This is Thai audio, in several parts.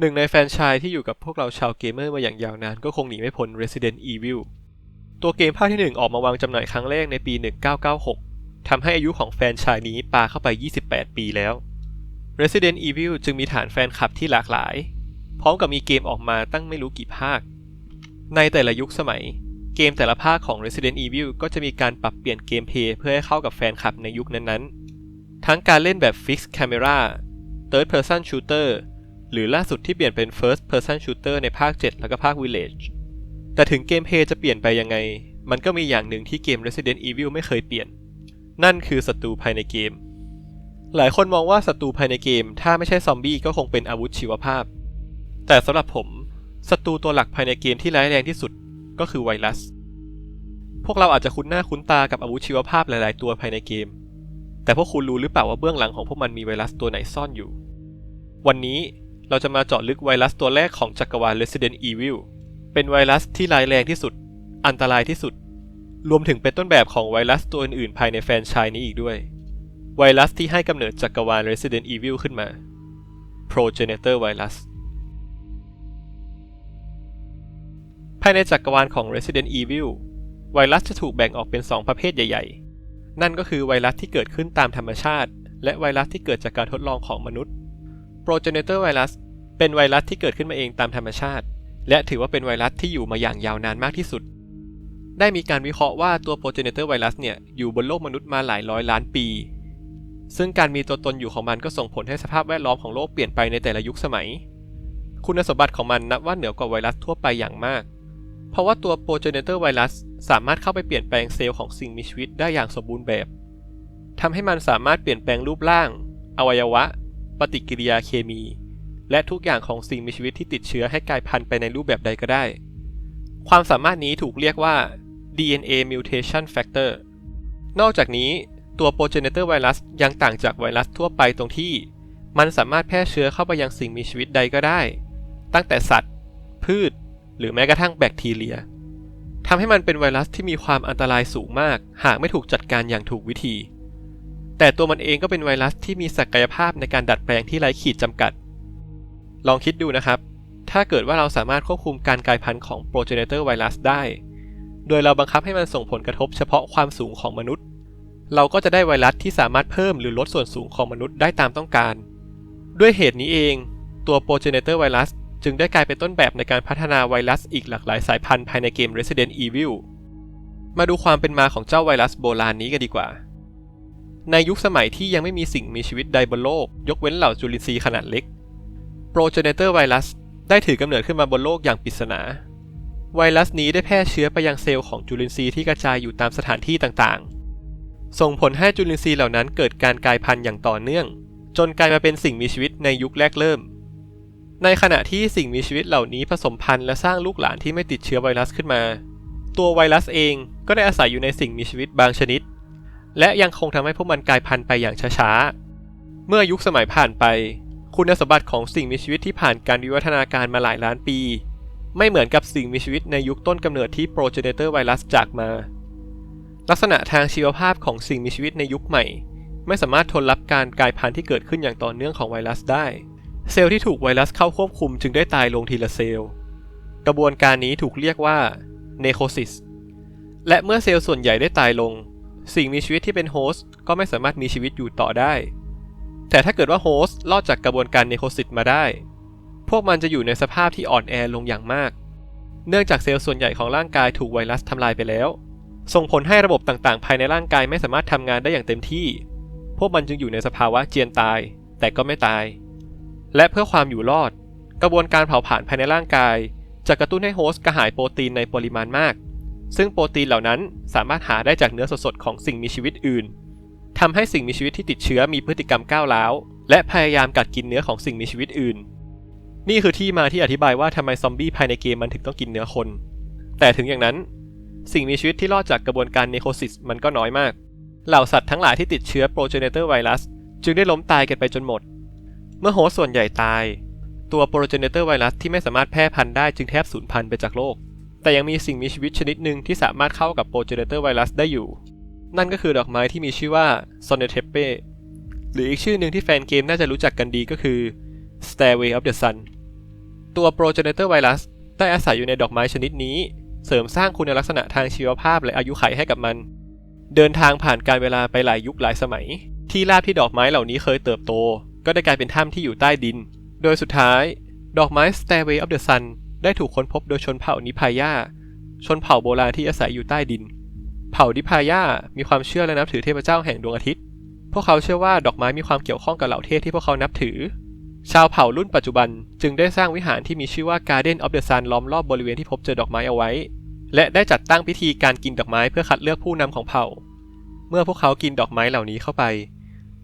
หนึ่งในแฟนชส์ที่อยู่กับพวกเราชาวเกมเมอร์มาอย่างยาวนานก็คงหนีไม่พ้น Resident Evil ตัวเกมภาคที่ 1 ออกมาวางจำหน่ายครั้งแรกในปี 1996 ทำให้อายุของแฟนชส์นี้ปาเข้าไป 28 ปีแล้ว Resident Evil จึงมีฐานแฟนคลับที่หลากหลาย พร้อมกับมีเกมออกมาตั้งไม่รู้กี่ภาค ในแต่ละยุคสมัย เกมแต่ละภาคของ Resident Evil ก็จะมีการปรับเปลี่ยนเกมเพลย์เพื่อให้เข้ากับแฟนคลับในยุคนั้นๆ ทั้งการเล่นแบบ Fixed Camera Third Person Shooter หรือล่าสุดที่เปลี่ยนเป็น First Person Shooter ในภาค 7 แล้วก็ภาค Village แต่ถึงเกมเพย์จะเปลี่ยนไปยังไง มันก็มีอย่างหนึ่งที่เกม Resident Evil ไม่เคยเปลี่ยน นั่นคือศัตรูภายในเกม หลายคนมองว่าศัตรูภายในเกม ถ้าไม่ใช่ซอมบี้ก็คงเป็นอาวุธชีวภาพ แต่สำหรับผมศัตรูตัวหลักภายในเกมที่ร้ายแรงที่สุดก็คือไวรัส พวกเราอาจจะคุ้นหน้าคุ้นตากับอาวุธชีวภาพหลาย ๆ ตัวภายในเกม แต่พวกคุณรู้หรือเปล่าว่าเบื้องหลังของพวกมันมีไวรัสตัวไหนซ่อนอยู่ วันนี้ เราจะมาเจาะลึกไวรัสตัวแรกของจักรวาล Resident Evil เป็นไวรัสที่ร้ายแรงที่สุด อันตรายที่สุด รวมถึงเป็นต้นแบบของไวรัสตัวอื่นๆ ภายในแฟรนไชส์นี้อีกด้วย ไวรัสที่ให้กำเนิดจักรวาล Resident Evil ขึ้นมา Progenitor Virus ภายในจักรวาลของ Resident Evil ไวรัสจะถูกแบ่งออกเป็น 2 ประเภทใหญ่ ๆ นั่นก็คือไวรัสที่เกิดขึ้นตามธรรมชาติ และไวรัสที่เกิดจากการทดลองของมนุษย์ Progenitor Virus เป็นไวรัสที่เกิดขึ้นมาเองตามธรรมชาติ และถือว่าเป็นไวรัสที่อยู่มาอย่างยาวนานมากที่สุด ได้มีการวิเคราะห์ว่าตัว Progenitor Virus เนี่ยอยู่บนโลกมนุษย์มาหลายร้อยล้านปี ซึ่งการมีตัวตนอยู่ของมันก็ส่งผลให้สภาพแวดล้อมของโลกเปลี่ยนไปในแต่ละยุคสมัย คุณสมบัติของมันนับว่าเหนือกว่าไวรัสทั่วไปอย่างมาก เพราะว่าตัว Progenitor Virus สามารถเข้าไปเปลี่ยนแปลงเซลล์ของสิ่งมีชีวิตได้อย่างสมบูรณ์แบบทำให้มันสามารถเปลี่ยนแปลงรูปร่าง อวัยวะ ปฏิกิริยาเคมี และทุกอย่างของสิ่งมีชีวิตที่ติดเชื้อให้กลายพันธุ์ไปในรูปแบบใดก็ได้ ความสามารถนี้ถูกเรียกว่า DNA Mutation Factor นอกจากนี้ตัว Progenitor Virus ยังต่างจากไวรัสทั่วไปตรงที่ มันสามารถแพร่เชื้อเข้าไปยังสิ่งมีชีวิตใดก็ได้ ตั้งแต่สัตว์ พืช หรือแม้กระทั่งแบคทีเรียทำให้มันเป็นไวรัสที่มีความอันตรายสูงมาก หากไม่ถูกจัดการอย่างถูกวิธี แต่ตัวมันเองก็เป็นไวรัสที่มีศักยภาพในการดัดแปลงที่ไร้ขีดจำกัด ลองคิดดูนะครับ ถ้าเกิดว่าเราสามารถควบคุมการกลายพันธุ์ของ Progenitor Virus ได้ โดยเราบังคับให้มันส่งผลกระทบเฉพาะความสูงของมนุษย์ เราก็จะได้ไวรัสที่สามารถเพิ่มหรือลดส่วนสูงของมนุษย์ได้ตามต้องการ ด้วยเหตุนี้เอง ตัว Progenitor Virus จึงได้กลายเป็นต้นแบบในการพัฒนาไวรัสอีกหลากหลายสายพันธุ์ภายในเกม Resident Evil มาดูความเป็นมาของเจ้าไวรัสโบราณนี้กันดีกว่า ในยุคสมัยที่ยังไม่มีสิ่งมีชีวิตใดบนโลก ยกเว้นเหล่าจุลินทรีย์ขนาดเล็ก Progenitor Virus ได้ถือกำเนิดขึ้นมาบนโลกอย่างปริศนา ไวรัสนี้ได้แพร่เชื้อไปยังเซลล์ของจุลินทรีย์ที่กระจายอยู่ตามสถานที่ต่างๆ ส่งผลให้จุลินทรีย์เหล่านั้นเกิดการกลายพันธุ์อย่างต่อเนื่อง จนกลายมาเป็นสิ่งมีชีวิตในยุคแรกเริ่ม ในขณะที่สิ่งมีชีวิตเหล่านี้ผสมพันธุ์และสร้างลูกหลานที่ไม่ติดเชื้อไวรัสขึ้นมา ตัวไวรัสเองก็ได้อาศัยอยู่ในสิ่งมีชีวิตบางชนิด และยังคงทำให้พวกมันกลายพันธุ์ไปอย่างช้าๆ เมื่อยุคสมัยผ่านไป คุณสมบัติของสิ่งมีชีวิตที่ผ่านการวิวัฒนาการมาหลายล้านปี ไม่เหมือนกับสิ่งมีชีวิตในยุคต้นกำเนิดที่ Progenitor Virus จากมา ลักษณะทางชีวภาพของสิ่งมีชีวิตในยุคใหม่ ไม่สามารถทนรับการกลายพันธุ์ที่เกิดขึ้นอย่างต่อเนื่องของไวรัสได้ เซลล์ที่ถูกไวรัสเข้าควบคุมจึงได้ตายลงทีละเซลล์ กระบวนการนี้ถูกเรียกว่าเนโคซิสและเมื่อเซลล์ส่วนใหญ่ได้ตายลง สิ่งมีชีวิตที่เป็นโฮสต์ก็ไม่สามารถมีชีวิตอยู่ต่อได้ แต่ถ้าเกิดว่าโฮสต์รอดจากกระบวนการเนโคซิสมาได้ พวกมันจะอยู่ในสภาพที่อ่อนแอลงอย่างมาก เนื่องจากเซลล์ส่วนใหญ่ของร่างกายถูกไวรัสทำลายไปแล้ว ส่งผลให้ระบบต่างๆ ภายในร่างกายไม่สามารถทำงานได้อย่างเต็มที่ พวกมันจึงอยู่ในสภาวะเจียนตาย แต่ก็ไม่ตาย และเพื่อความอยู่รอด กระบวนการเผาผลาญภายในร่างกาย จะกระตุ้นให้โฮสต์กระหายโปรตีนในปริมาณมาก ซึ่งโปรตีนเหล่านั้นสามารถหาได้จากเนื้อสดๆของสิ่งมีชีวิตอื่นทำให้สิ่งมีชีวิตที่ติดเชื้อมีพฤติกรรมก้าวร้าว และพยายามกัดกินเนื้อของสิ่งมีชีวิตอื่น นี่คือที่มาที่อธิบายว่าทำไมซอมบี้ภายในเกมมันถึงต้องกินเนื้อคน แต่ถึงอย่างนั้น สิ่งมีชีวิตที่รอดจากกระบวนการเนโคซิสมันก็น้อยมาก เหล่าสัตว์ทั้งหลายที่ติดเชื้อ Progenitor Virus จึงได้ล้มตายกันไปจนหมด เมื่อโฮสส่วนใหญ่ตาย ตัว Progenitor Virus ที่ไม่สามารถแพร่พันธุ์ได้จึงแทบสูญพันธุ์ไปจากโลก แต่ยังมีสิ่งมีชีวิตชนิดหนึ่งที่สามารถเข้ากับ Progenitor Virus ได้อยู่ นั่นก็คือดอกไม้ที่มีชื่อว่า s o n n e t e p e หรืออีกชื่อหนึ่งที่แฟนเกมน่าจะรู้จักกันดีก็คือ Stairway of the Sun ตัว progenitor virus ได้อาศัยอยู่ในดอกไม้ชนิดนี้ เสริมสร้างคุณลักษณะทางชีวภาพและอายุขัยให้กับมัน เดินทางผ่านการเวลาไปหลายยุคหลายสมัย ที่ราบที่ดอกไม้เหล่านี้เคยเติบโต ก็ได้กลายเป็นถ้ำที่อยู่ใต้ดิน โดยสุดท้าย ดอกไม้ Stairway of the Sun ได้ถูกค้นพบโดยชนเผ่านิพายาชนเผ่าโบราณที่อาศัยอยู่ใต้ดิน เผ่านิพายามีความเชื่อและนับถือเทพเจ้าแห่งดวงอาทิตย์ พวกเขาเชื่อว่าดอกไม้มีความเกี่ยวข้องกับเหล่าเทพที่พวกเขานับถือ ชาวเผ่ารุ่นปัจจุบันจึงได้สร้างวิหารที่มีชื่อว่า Garden of the Sun ล้อมรอบบริเวณที่พบเจอดอกไม้เอาไว้ และได้จัดตั้งพิธีการกินดอกไม้เพื่อคัดเลือกผู้นำของเผ่า เมื่อพวกเขากินดอกไม้เหล่านี้เข้าไป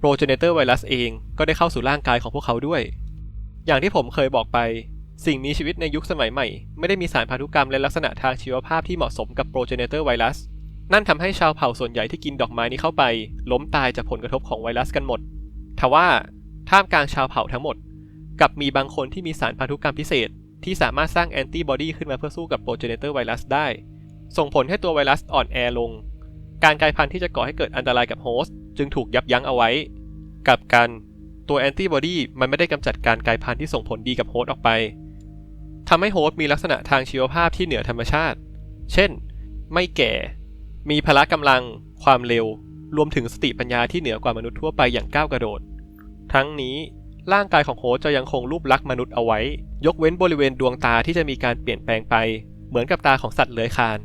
progenitor virus เองก็ได้เข้าสู่ร่างกายของพวกเขาด้วย อย่างที่ผมเคยบอกไป สิ่งมีชีวิตในยุคสมัยใหม่ ไม่ได้มีสารพันธุกรรมและลักษณะทางชีวภาพที่เหมาะสมกับ progenitor virus นั่นทำให้ชาวเผ่าส่วนใหญ่ที่กินดอกไม้นี้เข้าไป ล้มตายจากผลกระทบของไวรัสกันหมด ทว่าท่ามกลางชาวเผ่าทั้งหมดกลับมีบางคนที่มีสารพันธุกรรมพิเศษ ที่สามารถสร้างแอนติบอดีขึ้นมาเพื่อสู้กับ progenitor virus ได้ ส่งผลให้ตัวไวรัสอ่อนแอลง การกลายพันธุ์ที่จะก่อให้เกิดอันตรายกับโฮสต์จึงถูกยับยั้งเอาไว้กลับกันตัวแอนติบอดีมันไม่ได้กำจัดการกลายพันธุ์ที่ส่งผลดีกับโฮสต์ออกไป ทำให้โฮสต์มีลักษณะทางชีวภาพที่เหนือธรรมชาติ เช่น ไม่แก่ มีพละกำลัง ความเร็ว รวมถึงสติปัญญาที่เหนือกว่ามนุษย์ทั่วไปอย่างก้าวกระโดด ทั้งนี้ร่างกายของโฮสต์จะยังคงรูปลักษณ์มนุษย์เอาไว้ ยกเว้นบริเวณดวงตาที่จะมีการเปลี่ยนแปลงไป เหมือนกับตาของสัตว์เลื้อยคลาน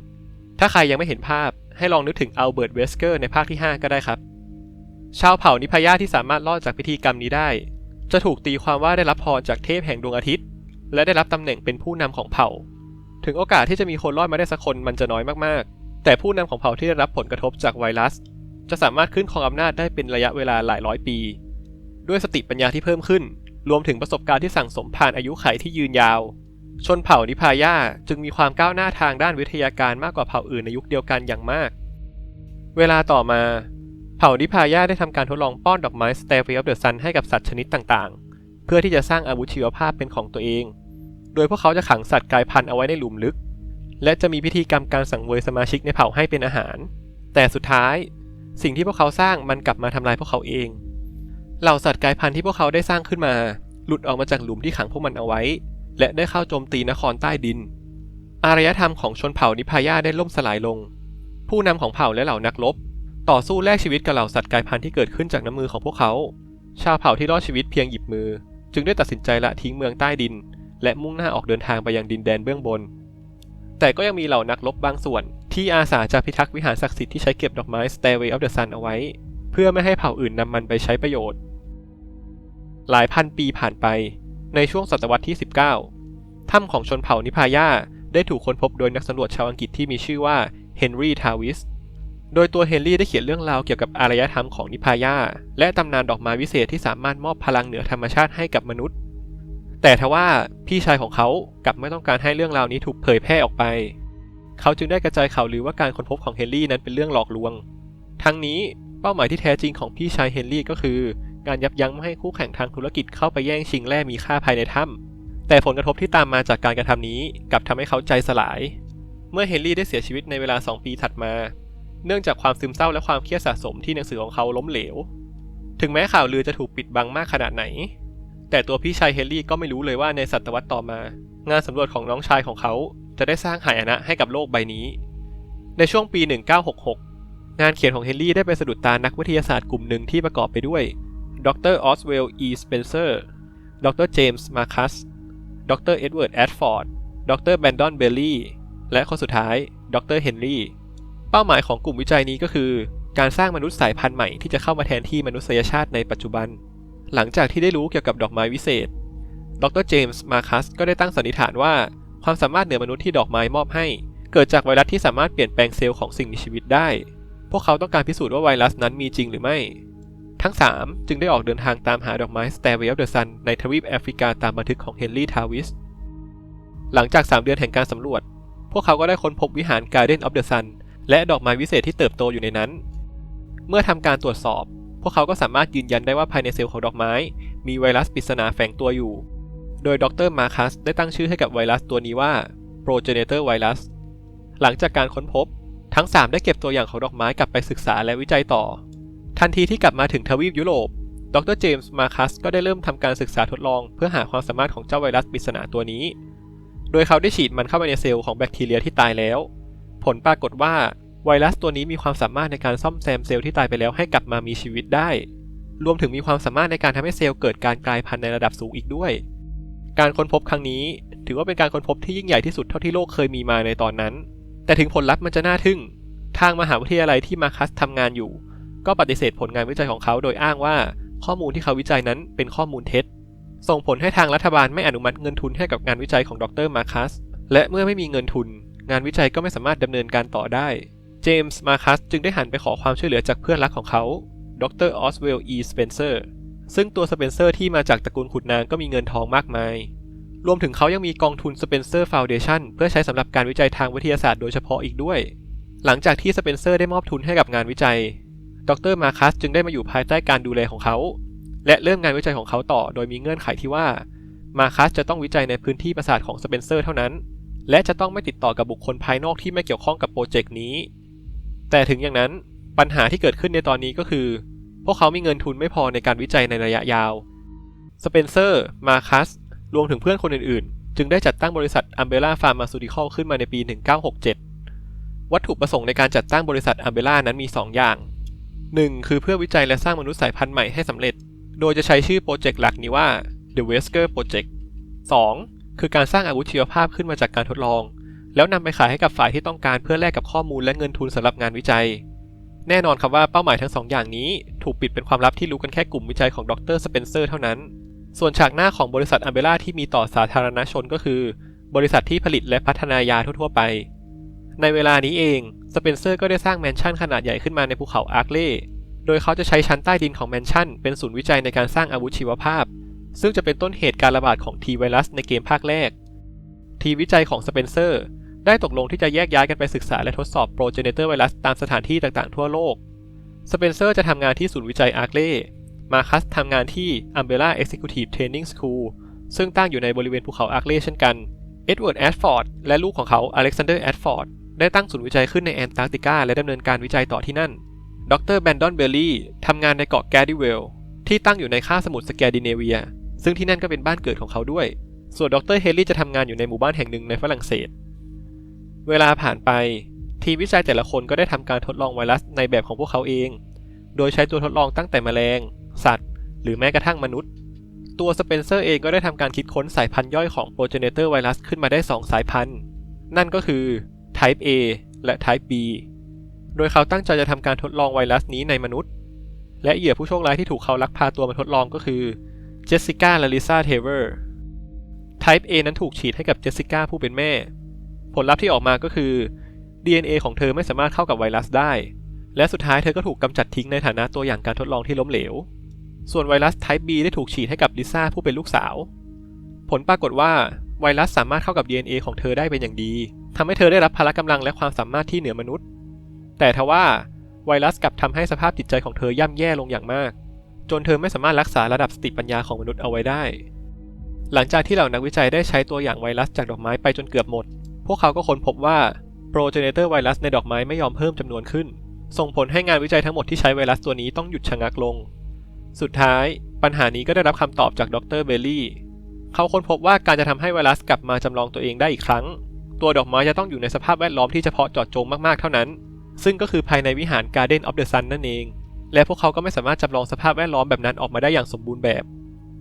ถ้าใครยังไม่เห็นภาพ ให้ลองนึกถึงอัลเบิร์ตเวสเกอร์ในภาคที่ 5 ก็ได้ครับ ชาวเผ่านิพายาที่สามารถรอดจากพิธีกรรมนี้ได้ จะถูกตีความว่าได้รับพรจากเทพแห่งดวงอาทิตย์ และได้รับตำแหน่งเป็นผู้นำของเผ่า ถึงโอกาสที่จะมีคนรอดมาได้สักคนมันจะน้อยมากๆ แต่ผู้นำของเผ่าที่ได้รับผลกระทบจากไวรัส จะสามารถขึ้นครองอำนาจได้เป็นระยะเวลาหลายร้อยปี ด้วยสติปัญญาที่เพิ่มขึ้น รวมถึงประสบการณ์ที่สั่งสมผ่านอายุขัยที่ยืนยาว ชนเผ่านิพายาจึงมีความก้าวหน้าทางด้านวิทยาการมากกว่าเผ่าอื่นในยุคเดียวกันอย่างมาก เวลาต่อมาเผ่านิพายาได้ทำการทดลองป้อนดอกไม้ Stairway of the Sun ให้กับสัตว์ชนิดต่างๆ เพื่อที่จะสร้างอาวุธชีวภาพเป็นของตัวเอง โดยพวกเขาจะขังสัตว์กลายพันธุ์เอาไว้ในหลุมลึก และจะมีพิธีกรรมการสังเวยสมาชิกในเผ่าให้เป็นอาหาร แต่สุดท้าย สิ่งที่พวกเขาสร้างมันกลับมาทำลายพวกเขาเอง เหล่าสัตว์กลายพันธุ์ที่พวกเขาได้สร้างขึ้นมา หลุดออกมาจากหลุมที่ขังพวกมันเอาไว้ และได้เข้าโจมตีนครใต้ดิน อารยธรรมของชนเผ่านิพายาได้ล่มสลายลง ผู้นำของเผ่าและเหล่านักรบต่อสู้แลกชีวิตกับเหล่าสัตว์กลายพันธุ์ที่เกิดขึ้นจากน้ำมือของพวกเขา ชาวเผ่าที่รอดชีวิตเพียงหยิบมือ จึงได้ตัดสินใจละทิ้งเมืองใต้ดิน และมุ่งหน้าออกเดินทางไปยังดินแดนเบื้องบน แต่ก็ยังมีเหล่านักรบบางส่วน ที่อาสาจะพิทักษ์วิหารศักดิ์สิทธิ์ที่ใช้เก็บดอกไม้ Stairway of the Sun เอาไว้ เพื่อไม่ให้เผ่าอื่นนำมันไปใช้ประโยชน์ หลายพันปีผ่านไป ในช่วงศตวรรษที่ 19 ถ้ำของชนเผ่านิพายาได้ถูกค้นพบโดยนักสำรวจชาวอังกฤษที่มีชื่อว่าเฮนรี่ทาวิสโดยตัวเฮนรี่ได้เขียนเรื่องราวเกี่ยวกับอารยธรรมของนิพายาและตำนานดอกไม้วิเศษที่สามารถมอบพลังเหนือธรรมชาติให้กับมนุษย์ แต่ทว่าพี่ชายของเขากลับไม่ต้องการให้เรื่องราวนี้ถูกเผยแพร่ออกไป เขาจึงได้กระจายข่าวลือว่าการค้นพบของเฮนรี่นั้นเป็นเรื่องหลอกลวง ทั้งนี้เป้าหมายที่แท้จริงของพี่ชายเฮนรี่ก็คือ การยับยั้งไม่ให้คู่แข่งทางธุรกิจเข้าไปแย่งชิงแร่มีค่าภายในถ้ำแต่ผลกระทบที่ตามมาจากการกระทำนี้กลับทำให้เขาใจสลาย เมื่อเฮนรี่ได้เสียชีวิตในเวลา 2 ปีถัดมา เนื่องจากความซึมเศร้าและความเครียดสะสมที่หนังสือของเขาล้มเหลว ถึงแม้ข่าวลือจะถูกปิดบังมากขนาดไหน แต่ตัวพี่ชายเฮนรี่ก็ไม่รู้เลยว่าในศตวรรษต่อมา งานสำรวจของน้องชายของเขาจะได้สร้างหายนะให้กับโลกใบนี้ ในช่วงปี 1966 งานเขียนของเฮนรี่ได้ไปสะดุดตานักวิทยาศาสตร์กลุ่มหนึ่งที่ประกอบไปด้วย ดรออสเวลล์อีสเปนเซอร์ ดรเจมส์มาคัส ดรเอ็ดเวิร์ดแอดฟอร์ด ดรแบนดอนเบลลี่ และคนสุดท้าย ดรเฮนรี่ เป้าหมายของกลุ่มวิจัยนี้ก็คือ การสร้างมนุษย์สายพันธุ์ใหม่ที่จะเข้ามาแทนที่มนุษยชาติในปัจจุบัน หลังจากที่ได้รู้เกี่ยวกับดอกไม้วิเศษ ดรเจมส์ มาคัส ก็ได้ตั้งสันนิษฐานว่า ความสามารถเหนือมนุษย์ที่ดอกไม้มอบให้ เกิดจากไวรัสที่สามารถเปลี่ยนแปลงเซลล์ของสิ่งมีชีวิตได้ พวกเขาต้องการพิสูจน์ว่าไวรัสนั้นมีจริงหรือไม่ ทั้ง 3 จึงได้ออกเดินทางตามหาดอกไม้ Stairway of the Sun ในทวีปแอฟริกาตามบันทึกของเฮนรี่ ทาวิส หลังจาก 3 เดือนแห่งการสำรวจ พวกเขาก็ได้ค้นพบวิหาร Garden of the Sun และดอกไม้วิเศษที่เติบโตอยู่ในนั้น เมื่อทำการตรวจสอบ พวกเขาก็สามารถยืนยันได้ว่าภายในเซลล์ของดอกไม้ มีไวรัสปริศนาแฝงตัวอยู่ โดยดรมาคัสได้ตั้งชื่อให้กับไวรัสตัวนี้ว่า progenitor virus หลังจากการค้นพบ ทั้ง 3 ได้เก็บตัวอย่างของดอกไม้กลับไปศึกษาและวิจัยต่อ ทันทีที่กลับมาถึงทวีปยุโรป ดรเจมส์มาคัสก็ได้เริ่มทำการศึกษาทดลอง เพื่อหาความสามารถของเจ้าไวรัสปริศนาตัวนี้ โดยเขาได้ฉีดมันเข้าไปในเซลล์ของแบคทีเรียที่ตายแล้ว ผลปรากฏว่า ไวรัสตัวนี้มีความสามารถในการซ่อมแซมเซลล์ที่ตายไปแล้วให้กลับมามีชีวิตได้ รวมถึงมีความสามารถในการทำให้เซลล์เกิดการกลายพันธุ์ในระดับสูงอีกด้วย การค้นพบครั้งนี้ ถือว่าเป็นการค้นพบที่ยิ่งใหญ่ที่สุดเท่าที่โลกเคยมีมาในตอนนั้น แต่ถึงผลลัพธ์มันจะน่าทึ่ง ทางมหาวิทยาลัยที่มาคัสทำงานอยู่ ก็ปฏิเสธผลงานวิจัยของเขาโดยอ้างว่า ข้อมูลที่เขาวิจัยนั้นเป็นข้อมูลเท็จ ส่งผลให้ทางรัฐบาลไม่อนุมัติเงินทุนให้กับงานวิจัยของดรมาคัสและเมื่อไม่มีเงินทุน งานวิจัยก็ไม่สามารถดำเนินการต่อได้ จมส์มาคัสจึงได้หันไปขอความช่วยเหลือจากเพื่อนรักของเขา ดรออสเวลล์อีสเปนเซอร์ ซึ่งตัวสเปนเซอร์ที่มาจากตระกูลขุดนางก็มีเงินทองมากมาย รวมถึงเขายังมีกองทุน Spencer Foundation เพื่อใช้สำหรับการวิจัยทางวิทยาศาสตร์โดยเฉพาะอีกด้วย หลังจากที่สเปนเซอร์ได้มอบทุนให้กับงานวิจัย ดรมาคัสจึงได้มาอยู่ภายใต้การดูแลของเขา และเริ่มงานวิจัยของเขาต่อ โดยมีเงื่อนไขที่ว่า มาคัสจะต้องวิจัยในพื้นที่ประสาทของสเปนเซอร์เท่านั้น และจะต้องไม่ติดต่อกับบุคคลภายนอกที่ไม่เกี่ยวข้องกับโปรเจกต์นี้ แต่ถึงอย่างนั้นปัญหาที่เกิดขึ้นในตอนนี้ก็คือ พวกเขามีเงินทุนไม่พอในการวิจัยในระยะยาว สเปนเซอร์ มาคัส รวมถึงเพื่อนคนอื่นๆ จึงได้จัดตั้งบริษัท Umbrella Pharmaceutical ขึ้นมาในปี 1967 วัตถุประสงค์ในการจัดตั้งบริษัท Umbrella นั้นมี 2 อย่าง 1. คือเพื่อวิจัยและสร้างมนุษย์สายพันธุ์ใหม่ให้สำเร็จ โดยจะใช้ชื่อโปรเจกต์หลักนี้ว่า The Wesker Project 2. คือการสร้างอาวุธชีวภาพขึ้นมาจากการทดลอง แล้วนำไปขายให้กับฝ่ายที่ต้องการเพื่อแลกกับข้อมูลและเงินทุนสำหรับงานวิจัย แน่นอนครับว่าเป้าหมายทั้งสองอย่างนี้ ถูกปิดเป็นความลับที่รู้กันแค่กลุ่มวิจัยของดรสเปนเซอร์เท่านั้น ส่วนฉากหน้าของบริษัทอัมเบล่าที่มีต่อสาธารณชนก็คือ บริษัทที่ผลิตและพัฒนายาทั่วๆไป ในเวลานี้เองสเปนเซอร์ก็ได้สร้างแมนชั่นขนาดใหญ่ขึ้นมาในภูเขาอาร์คเล่โดยเขาจะใช้ชั้นใต้ดินของแมนชั่นเป็นศูนย์วิจัยในการสร้างอาวุธชีวภาพ ซึ่งจะเป็นต้นเหตุการระบาดของทีไวรัสในเกมภาคแรก ทีวิจัยของสเปนเซอร์ ได้ตกลงที่จะแยกย้ายกันไปศึกษาและทดสอบโปรเจเนเตอร์ไวรัสตามสถานที่ต่างๆทั่วโลก สเปนเซอร์จะทำงานที่ศูนย์วิจัยอาร์คเล่มาคัสทำงานที่ Umbrella Executive Training School ซึ่งตั้งอยู่ในบริเวณภูเขาอาร์คเล่เช่นกัน เอ็ดเวิร์ดแอดฟอร์ดและลูกของเขาอเล็กซานเดอร์แอดฟอร์ดได้ตั้งศูนย์วิจัยขึ้นในแอนตาร์กติกาและดำเนินการวิจัยต่อที่นั่น ดรแบนดอนเบลลี่ทำงานในเกาะแกดิเวลที่ตั้งอยู่ในคาบสมุทรสแกดิเนเวีย ซึ่งที่นั่นก็เป็นบ้านเกิดของเขาด้วย ส่วนดรเฮลลี่จะทำงานอยู่ในหมู่บ้านแห่งหนึ่งในฝรั่งเศส เวลาผ่านไป ทีมวิจัยแต่ละคนก็ได้ทำการทดลองไวรัสในแบบของพวกเขาเอง โดยใช้ตัวทดลองตั้งแต่แมลง สัตว์ หรือแม้กระทั่งมนุษย์ ตัวสเปนเซอร์เองก็ได้ทำการคิดค้นสายพันธุ์ย่อยของโปรเจเนเตอร์ไวรัสขึ้นมาได้ 2 สายพันธุ์ นั่นก็คือ Type A และ Type B โดยเขาตั้งใจจะทำการทดลองไวรัสนี้ในมนุษย์ และเหยื่อผู้โชคร้ายที่ถูกเขาลักพาตัวมาทดลองก็คือเจสสิก้าและลิซ่าเทเวอร์ Type A นั้นถูกฉีดให้กับเจสสิก้าผู้เป็นแม่ ผลลัพธ์ที่ออกมาก็คือ DNA ของเธอไม่สามารถเข้ากับไวรัสได้ และสุดท้ายเธอก็ถูกกำจัดทิ้งในฐานะตัวอย่างการทดลองที่ล้มเหลว ส่วนไวรัส Type B ได้ถูกฉีดให้กับลิซ่าผู้เป็นลูกสาว ผลปรากฏว่าไวรัสสามารถเข้ากับ DNA ของเธอได้เป็นอย่างดีทำให้เธอได้รับพละกำลังและความสามารถที่เหนือมนุษย์ แต่ทว่าไวรัสกลับทำให้สภาพจิตใจของเธอย่ำแย่ลงอย่างมาก จนเธอไม่สามารถรักษาระดับสติปัญญาของมนุษย์เอาไว้ได้ หลังจากที่เหล่านักวิจัยได้ใช้ตัวอย่างไวรัสจากดอกไม้ไปจนเกือบหมด วกเขาก็ค้นพบว่าโปรเจเนเตอร์ไวรัสในดอกไม้ไม่ยอมเพิ่มจำนวนขึ้น ส่งผลให้งานวิจัยทั้งหมดที่ใช้ไวรัสตัวนี้ต้องหยุดชะงักลง สุดท้ายปัญหานี้ก็ได้รับคำตอบจากดรเบลลี่ เขาค้นพบว่าการจะทำให้ไวรัสกลับมาจำลองตัวเองได้อีกครั้ง ตัวดอกไม้จะต้องอยู่ในสภาพแวดล้อมที่เฉพาะเจาะจงมากๆเท่านั้น ซึ่งก็คือภายในวิหาร Garden of the Sun นั่นเอง และพวกเขาก็ไม่สามารถจำลองสภาพแวดล้อมแบบนั้นออกมาได้อย่างสมบูรณ์แบบ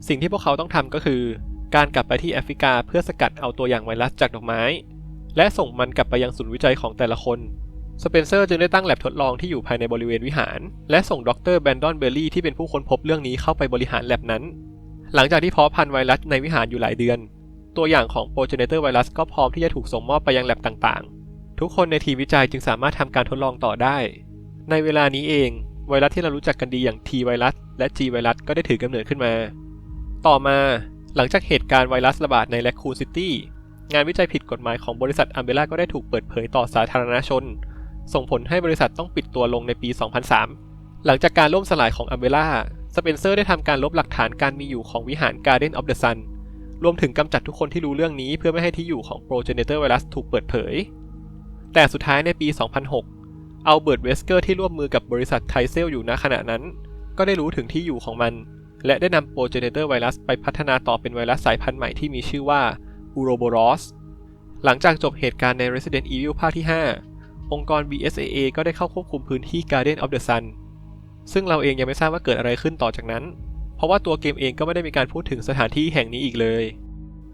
สิ่งที่พวกเขาต้องทำก็คือ การกลับไปที่แอฟริกาเพื่อสกัดเอาตัวอย่างไวรัสจากดอกไม้ และส่งมันกลับไปยังศูนย์วิจัยของแต่ละคน สเปนเซอร์จึงได้ตั้งแลบทดลองที่อยู่ภายในบริเวณวิหาร และส่งดรแบนดอนเบลลี่ที่เป็นผู้ค้นพบเรื่องนี้เข้าไปบริหารแลบนั้น หลังจากที่เพาะพันธุ์ไวรัสในวิหารอยู่หลายเดือน ตัวอย่างของโปรเจเนเตอร์ไวรัสก็พร้อมที่จะถูกส่งมอบไปยังแลบต่างๆ ทุกคนในทีมวิจัยจึงสามารถทำการทดลองต่อได้ ในเวลานี้เองไวรัสที่เรารู้จักกันดีอย่าง T ไวรัสและ G ไวรัสก็ได้ถือกำเนิดขึ้นมา ต่อมาหลังจากเหตุการณ์ไวรัสระบาดในแลคคูนซิตี้ งานวิจัยผิดกฎหมายของบริษัทอัมเบล่าก็ได้ถูกเปิดเผยต่อสาธารณชน ส่งผลให้บริษัทต้องปิดตัวลงในปี 2003 หลังจากการล่มสลายของอัมเบล่าสเปนเซอร์ได้ทำการลบหลักฐานการมีอยู่ของวิหาร Garden of the Sun รวมถึงกำจัดทุกคนที่รู้เรื่องนี้เพื่อไม่ให้ที่อยู่ของ Progenitor Virus ถูกเปิดเผย แต่สุดท้ายในปี 2006 อัลเบิร์ต เวสเกอร์ที่ร่วมมือกับบริษัทไทเซลอยู่ณขณะนั้น ก็ได้รู้ถึงที่อยู่ของมัน และได้นำ Progenitor Virus ไปพัฒนาต่อเป็นไวรัสสายพันธุ์ใหม่ที่มีชื่อว่า Uroboros หลังจากจบเหตุการณ์ใน Resident Evil ภาคที่ 5 องค์กร BSAA ก็ได้เข้าควบคุมพื้นที่ Garden of the Sun ซึ่งเราเองยังไม่ทราบว่าเกิดอะไรขึ้นต่อจากนั้น เพราะว่าตัวเกมเองก็ไม่ได้มีการพูดถึงสถานที่แห่งนี้อีกเลย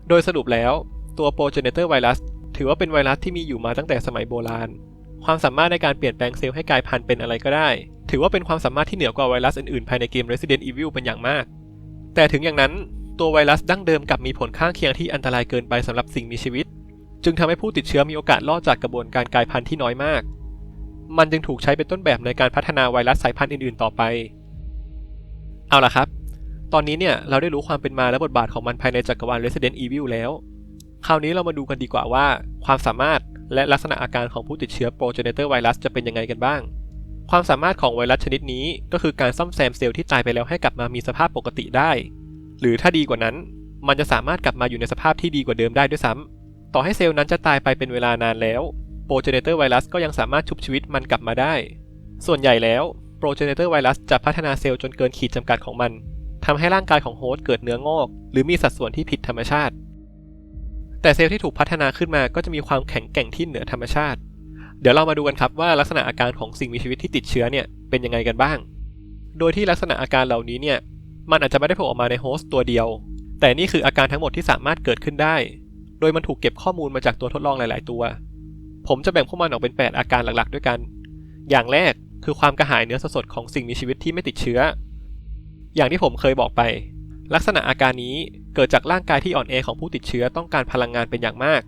โดยสรุปแล้วตัว Progenitor Virus ถือว่าเป็นไวรัสที่มีอยู่มาตั้งแต่สมัยโบราณ ความสามารถในการเปลี่ยนแปลงเซลล์ให้กลายพันธุ์เป็นอะไรก็ได้ ถือว่าเป็นความสามารถที่เหนือกว่าไวรัสอื่นๆ ภายในเกม Resident Evil เป็นอย่างมาก แต่ถึงอย่างนั้น ตัวไวรัสดั้งเดิมกลับมีผลข้างเคียงที่อันตรายเกินไปสำหรับสิ่งมีชีวิต จึงทำให้ผู้ติดเชื้อมีโอกาสรอดจากกระบวนการกลายพันธุ์ที่น้อยมาก มันจึงถูกใช้เป็นต้นแบบในการพัฒนาไวรัสสายพันธุ์อื่นๆ ต่อไป เอาล่ะครับ ตอนนี้เนี่ยเราได้รู้ความเป็นมาและบทบาทของมันภายในจักรวาล Resident Evil แล้ว คราวนี้เรามาดูกันดีกว่าว่า ความสามารถและลักษณะอาการของผู้ติดเชื้อ Progenitor Virus จะเป็นยังไงกันบ้างความสามารถของไวรัสชนิดนี้ก็คือการซ่อมแซมเซลล์ที่ตายไปแล้วให้กลับมามีสภาพปกติได้ หรือถ้าดีกว่านั้น มันจะสามารถกลับมาอยู่ในสภาพที่ดีกว่าเดิมได้ด้วยซ้ำต่อให้เซลล์นั้นจะตายไปเป็นเวลานานแล้ว Progenitor Virus ก็ยังสามารถชุบชีวิตมันกลับมาได้ ส่วนใหญ่แล้ว Progenitor Virus จะพัฒนาเซลล์จนเกินขีดจำกัดของมันทำให้ร่างกายของโฮสต์เกิดเนื้องอก หรือมีสัดส่วนที่ผิดธรรมชาติ แต่เซลล์ที่ถูกพัฒนาขึ้นมาก็จะมีความแข็งแกร่งที่เหนือธรรมชาติ เดี๋ยวเรามาดูกันครับว่าลักษณะอาการของสิ่งมีชีวิตที่ติดเชื้อเนี่ยเป็นยังไงกันบ้าง โดยที่ลักษณะอาการเหล่านี้เนี่ย มันอาจจะไม่ได้โผล่ออกมาในโฮสต์ตัวเดียว แต่นี่คืออาการทั้งหมดที่สามารถเกิดขึ้นได้ โดยมันถูกเก็บข้อมูลมาจากตัวทดลองหลาย ๆ ตัว ผมจะแบ่งพวกมันออกเป็น 8 อาการหลัก ๆ ด้วยกัน อย่างแรกคือความกระหายเนื้อสดของสิ่งมีชีวิตที่ไม่ติดเชื้อ อย่างที่ผมเคยบอกไป ลักษณะอาการนี้เกิดจากร่างกายที่อ่อนแอของผู้ติดเชื้อต้องการพลังงานเป็นอย่างมาก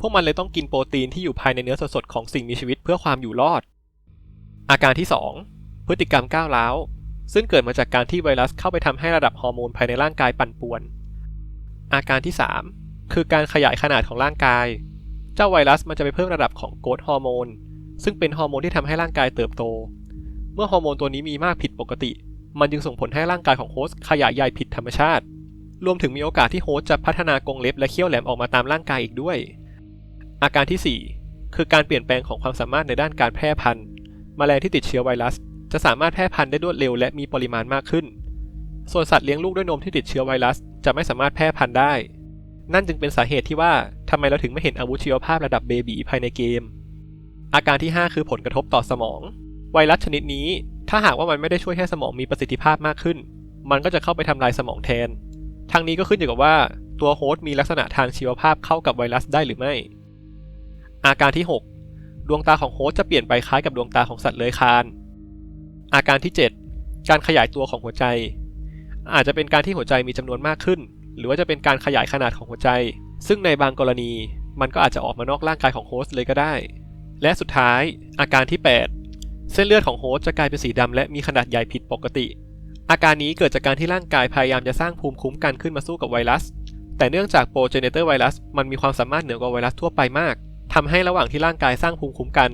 พวกมันเลยต้องกินโปรตีนที่อยู่ภายในเนื้อสดของสิ่งมีชีวิตเพื่อความอยู่รอด อาการที่ 2 พฤติกรรมก้าวร้าว ซึ่งเกิดมาจากการที่ไวรัสเข้าไปทำให้ระดับฮอร์โมนภายในร่างกายปั่นป่วน อาการที่ 3 คือการขยายขนาดของร่างกาย เจ้าไวรัสมันจะไปเพิ่มระดับของโกรทฮอร์โมน ซึ่งเป็นฮอร์โมนที่ทำให้ร่างกายเติบโต เมื่อฮอร์โมนตัวนี้มีมากผิดปกติ มันจึงส่งผลให้ร่างกายของโฮสต์ขยายใหญ่ผิดธรรมชาติ รวมถึงมีโอกาสที่โฮสต์จะพัฒนากรงเล็บและเขี้ยวแหลมออกมาตามร่างกายอีกด้วย อาการที่ 4 คือการเปลี่ยนแปลงของความสามารถในด้านการแพร่พันธุ์ แมลงที่ติดเชื้อไวรัส จะสามารถแพร่พันธุ์ได้รวดเร็วและมีปริมาณมากขึ้น ส่วนสัตว์เลี้ยงลูกด้วยนมที่ติดเชื้อไวรัส จะไม่สามารถแพร่พันธุ์ได้ นั่นจึงเป็นสาเหตุที่ว่าทำไมเราถึงไม่เห็นอาวุธชีวภาพระดับเบบีภายในเกม อาการที่ 5 คือผลกระทบต่อสมอง ไวรัสชนิดนี้ ถ้าหากว่ามันไม่ได้ช่วยให้สมองมีประสิทธิภาพมากขึ้น มันก็จะเข้าไปทำลายสมองแทนทางนี้ก็ขึ้นอยู่กับว่าตัวโฮสต์มีลักษณะทางชีวภาพเข้ากับไวรัสได้หรือไม่ อาการที่ 6 ดวงตาของโฮสต์จะเปลี่ยนไปคล้ายกับดวงตาของสัตว์เลื้อยคลาน อาการที่ 7 การขยายตัวของหัวใจ อาจจะเป็นการที่หัวใจมีจำนวนมากขึ้น หรือว่าจะเป็นการขยายขนาดของหัวใจ ซึ่งในบางกรณีมันก็อาจจะออกมานอกร่างกายของโฮสต์เลยก็ได้ และสุดท้ายอาการที่ 8 เส้นเลือดของโฮสต์จะกลายเป็นสีดำและมีขนาดใหญ่ผิดปกติ อาการนี้เกิดจากการที่ร่างกายพยายามจะสร้างภูมิคุ้มกันขึ้นมาสู้กับไวรัส แต่เนื่องจากโปรเจเนเตอร์ไวรัสมันมีความสามารถเหนือกว่าไวรัสทั่วไปมากทำให้ระหว่างที่ร่างกายสร้างภูมิคุ้มกัน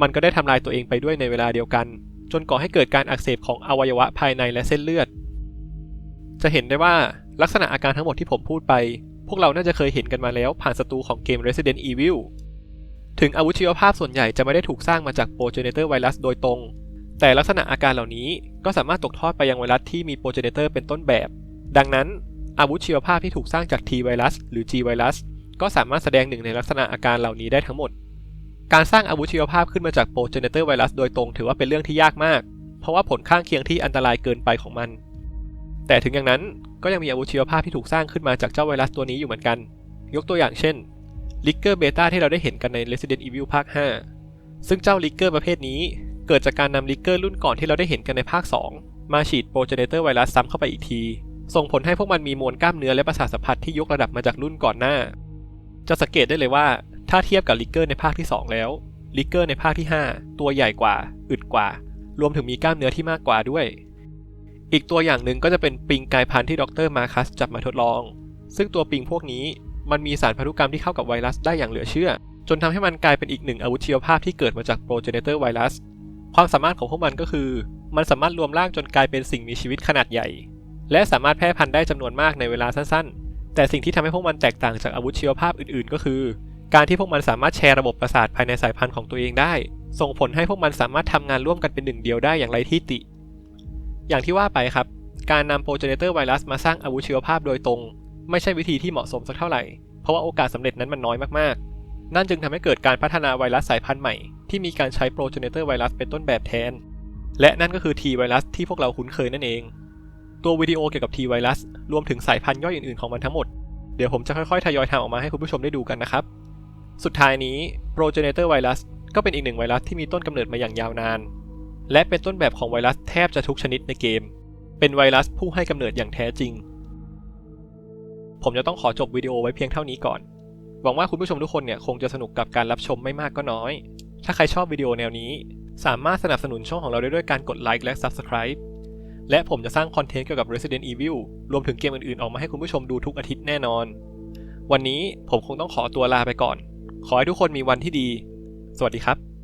มันก็ได้ทำลายตัวเองไปด้วยในเวลาเดียวกัน จนก่อให้เกิดการอักเสบของอวัยวะภายในและเส้นเลือด จะเห็นได้ว่าลักษณะอาการทั้งหมดที่ผมพูดไป พวกเราน่าจะเคยเห็นกันมาแล้วผ่านศัตรูของเกม Resident Evil ถึงอาวุธชีวภาพส่วนใหญ่จะไม่ได้ถูกสร้างมาจากโปรเจเนเตอร์ไวรัสโดยตรง แต่ลักษณะอาการเหล่านี้ก็สามารถตกทอดไปยังไวรัสที่มีโปรเจเนเตอร์เป็นต้นแบบ ดังนั้นอาวุธชีวภาพที่ถูกสร้างจาก T ไวรัสหรือ G ไวรัสก็สามารถแสดงหนึ่งในลักษณะอาการเหล่านี้ได้ทั้งหมด การสร้างอาวุธชีวภาพขึ้นมาจากโปรเจเนเตอร์ไวรัสโดยตรงถือว่าเป็นเรื่องที่ยากมาก เพราะว่าผลข้างเคียงที่อันตรายเกินไปของมัน แต่ถึงอย่างนั้นก็ยังมีอาวุธชีวภาพที่ถูกสร้างขึ้นมาจากเจ้าไวรัสตัวนี้อยู่เหมือนกัน ยกตัวอย่างเช่นลิกเกอร์เบต้าที่เราได้เห็นกันใน Resident Evil ภาค 5 ซึ่งเจ้าลิกเกอร์ประเภทนี้เกิดจากการนำลิกเกอร์รุ่นก่อนที่เราได้เห็นกันในภาค 2 มาฉีดโปรเจเนเตอร์ไวรัสซ้ำเข้าไปอีกที ส่งผลให้พวกมันมีมวลกล้ามเนื้อและประสาทสัมผัสที่ยกระดับมาจากรุ่นก่อนหน้า จะสังเกตได้เลยว่า ถ้าเทียบกับลิกเกอร์ในภาคที่ 2 แล้ว ลิกเกอร์ในภาคที่ 5 ตัวใหญ่กว่า อึดกว่า รวมถึงมีกล้ามเนื้อที่มากกว่าด้วย อีกตัวอย่างหนึ่งก็จะเป็นปิงกลายพันธุ์ที่ดรมาคัสจับมาทดลอง ซึ่งตัวปิงพวกนี้มันมีสารพันธุกรรมที่เข้ากับไวรัสได้อย่างเหลือเชื่อ จนทำให้มันกลายเป็นอีกหนึ่งอาวุธชีวภาพที่เกิดมาจากโปรเจเนเตอร์ไวรัส ความสามารถของพวกมันก็คือ มันสามารถรวมร่างจนกลายเป็นสิ่งมีชีวิตขนาดใหญ่ และสามารถแพร่พันธุ์ได้จำนวนมากในเวลาสั้นๆ แต่สิ่งที่ทำให้พวกมันแตกต่างจากอาวุธชีวภาพอื่นๆ ก็คือ การที่พวกมันสามารถแชร์ระบบประสาทภายในสายพันธุ์ของตัวเองได้ ส่งผลให้พวกมันสามารถทำงานร่วมกันเป็นหนึ่งเดียวได้อย่างไรที่ติ อย่างที่ว่าไปครับ การนำโปรเจเนเตอร์ไวรัสมาสร้างอาวุธชีวภาพโดยตรง ไม่ใช่วิธีที่เหมาะสมสักเท่าไหร่ เพราะว่าโอกาสสำเร็จนั้นมันน้อยมากนั่นจึงทำให้เกิดการพัฒนาไวรัสสายพันธุ์ใหม่ที่มีการใช้โปรเจเนเตอร์ไวรัสเป็นต้นแบบแทน และนั่นก็คือ T ไวรัสที่พวกเราคุ้นเคยนั่นเอง ตัววิดีโอเกี่ยวกับ T ไวรัสรวมถึงสายพันธุ์ย่อยอื่นๆของมันทั้งหมด เดี๋ยวผมจะค่อยๆ ทยอยทำออกมาให้คุณผู้ชมได้ดูกันนะครับ สุดท้ายนี้โปรเจเนเตอร์ไวรัสก็เป็นอีกหนึ่งไวรัสที่มีต้นกำเนิดมาอย่างยาวนาน และเป็นต้นแบบของไวรัสแทบจะทุกชนิดในเกม เป็นไวรัสผู้ให้กำเนิดอย่างแท้จริง ผมจะต้องขอจบวิดีโอไว้เพียงเท่านี้ก่อน หวังว่าคุณผู้ชมทุกคนเนี่ยคงจะสนุกกับการรับชมไม่มากก็น้อย ถ้าใครชอบวิดีโอแนวนี้ สามารถสนับสนุนช่องของเราได้ด้วยการกดไลค์และ Subscribe และผมจะสร้างคอนเทนต์เกี่ยวกับ Resident Evil รวมถึงเกมอื่นๆ ออกมาให้คุณผู้ชมดูทุกอาทิตย์แน่นอน วันนี้ผมคงต้องขอตัวลาไปก่อน ขอให้ทุกคนมีวันที่ดี สวัสดีครับ